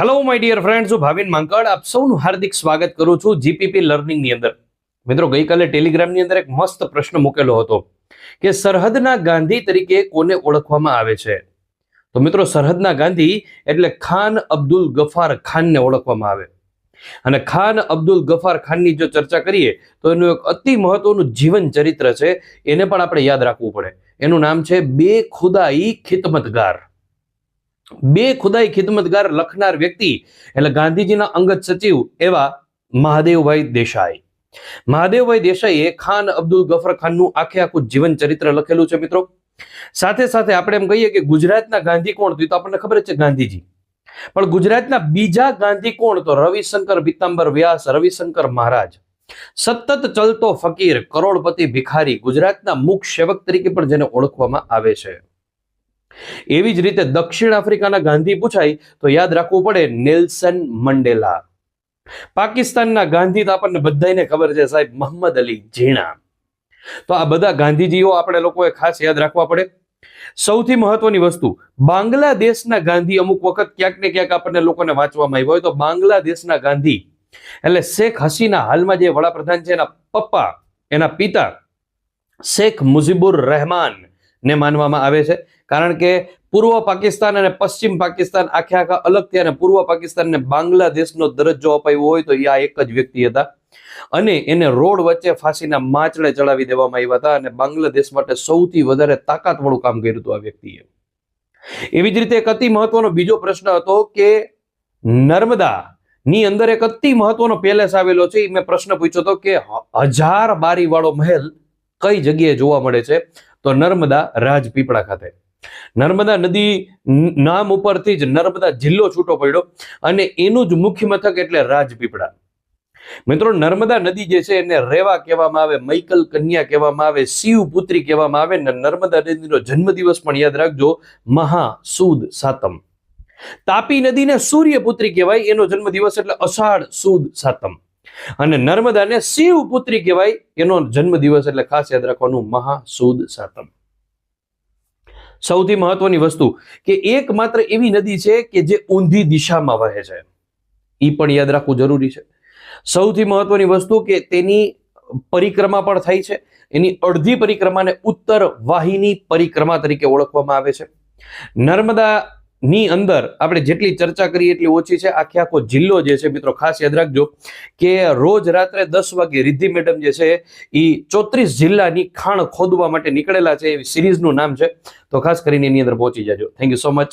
Hello my dear friends હું ભાવિન માંકડ આપ સૌનું હાર્દિક સ્વાગત કરું છું જીપીપી લર્નિંગની અંદર. મિત્રો, ગઈકાલે ટેલિગ્રામની અંદર એક મસ્ત પ્રશ્ન મૂકેલો હતો કે સરહદના ગાંધી તરીકે કોને ઓળખવામાં આવે છે? તો મિત્રો, સરહદના ગાંધી એટલે ખાન અબ્દુલ ગફાર ખાનને ઓળખવામાં આવે. અને ખાન અબ્દુલ ગફાર ખાનની જો ચર્ચા કરીએ, તો એનું એક અતિ મહત્વનું જીવન ચરિત્ર છે, એને પણ આપણે યાદ રાખવું પડે. એનું નામ છે બે ખુદાઈ ખિદમતગાર. બે ખુદાઈ ખિદમતગાર લખનાર વ્યક્તિ એટલે ગાંધીજીના અંગત સચિવ એવા મહાદેવભાઈ દેસાઈ. મહાદેવભાઈ દેસાઈએ ખાન અબ્દુલ ગફર ખાનનું આખે આખું જીવન ચરિત્ર લખેલું છે મિત્રો. સાથે સાથે આપણે એમ કહીએ કે ગુજરાતના ગાંધી કોણ તો આપણને ખબર છે ગાંધીજી. પણ ગુજરાતના બીજા ગાંધી કોણ તો રવિશંકર પિત્તાંબર વ્યાસ, રવિશંકર મહારાજ. સતત ચલતો ફકીર, કરોડપતિ ભિખારી ગુજરાતના મુખ સેવક તરીકે પણ જેને ઓળખવામાં આવે છે. એવી જ રીતે દક્ષિણ આફ્રિકાના ગાંધી પૂછાય તો યાદ રાખવું પડે નેલ્સન મંડેલા. પાકિસ્તાનના ગાંધી તો આપણને બધાને ખબર છે સાહેબ મોહમ્મદ અલી ઝીણા તો આ બધા ગાંધીજીઓ આપણે લોકોએ ખાસ યાદ રાખવા પડે. સૌથી મહત્વની વસ્તુ, બાંગ્લાદેશના ગાંધી અમુક વખત ક્યાંક ને ક્યાંક આપણને લોકોને વાંચવામાં આવ્યો હોય તો બાંગ્લાદેશના ગાંધી, એટલે શેખ હસીના હાલમાં જે વડાપ્રધાન છે એના પપ્પા, એના પિતા, શેખ મુજીબુર રહેમાન ને માનવામાં આવે છે. કારણ કે પૂર્વ પાકિસ્તાન અને પશ્ચિમ પાકિસ્તાન આખે આખા અલગ થયા અને પૂર્વ પાકિસ્તાનને બાંગ્લાદેશનો દરજ્જો અપાયો હોય તો એ આ એક જ વ્યક્તિ હતા. અને એને રોડ વચ્ચે ફાંસીના માચડે ચડાવી દેવામાં આવ્યા હતા અને બાંગ્લાદેશ માટે સૌથી વધારે તાકાતવાળું કામ કર્યું હતું આ વ્યક્તિએ. એવી જ રીતે એક અતિ મહત્વનો બીજો પ્રશ્ન હતો કે નર્મદા ની અંદર એક અતિ મહત્વનો પેલેસ આવેલો છે. મેં પ્રશ્ન પૂછ્યો હતો કે હજાર બારી વાળો મહેલ કઈ જગ્યાએ જોવા મળે છે? તો નર્મદા રાજપીપળા ખાતે. નર્મદા નદી નામ ઉપરથી જ નર્મદા જિલ્લો છૂટો પડ્યો અને એનું જ મુખ્ય મથક એટલે રાજપીપળા. મિત્રો, નર્મદા નદી જે છે એને રેવા કહેવામાં આવે, મૈકલ કન્યા કહેવામાં આવે શિવ પુત્રી કહેવામાં આવે ને નર્મદા નદીનો જન્મદિવસ પણ યાદ રાખજો મહા સુદ સાતમ. તાપી નદીને સૂર્યપુત્રી કહેવાય, એનો જન્મદિવસ એટલે અષાઢ સુદ સાતમ. અને નર્મદાને શિવપુત્રી કહેવાય. એનો જન્મદિવસ એટલે ખાસ યાદ રાખવાનું, મહાસુદ સાતમ. સૌથી મહત્વની વસ્તુ કે એકમાત્ર એવી નદી છે કે જે ઊંધી દિશામાં વહે છે. એ પણ યાદ રાખવું જરૂરી છે. સૌથી મહત્વની વસ્તુ કે તેની પરિક્રમા પણ થાય છે. એની અડધી પરિક્રમાને ઉત્તર વાહિની પરિક્રમા તરીકે ઓળખવામાં આવે છે. નર્મદા ની અંદર આપણે જેટલી ચર્ચા કરીએ એટલી ઓછી છે. આખે આખો જિલ્લો જે છે મિત્રો ખાસ યાદ રાખજો કે રોજ રાત્રે દસ વાગે રિદ્ધિ મેડમ જે છે એ ચોત્રીસ જિલ્લાની ખાણ ખોદવા માટે નીકળેલા છે એવી સિરીઝનું નામ છે. તો ખાસ કરીને એની અંદર પહોંચી જાજો. Thank you so much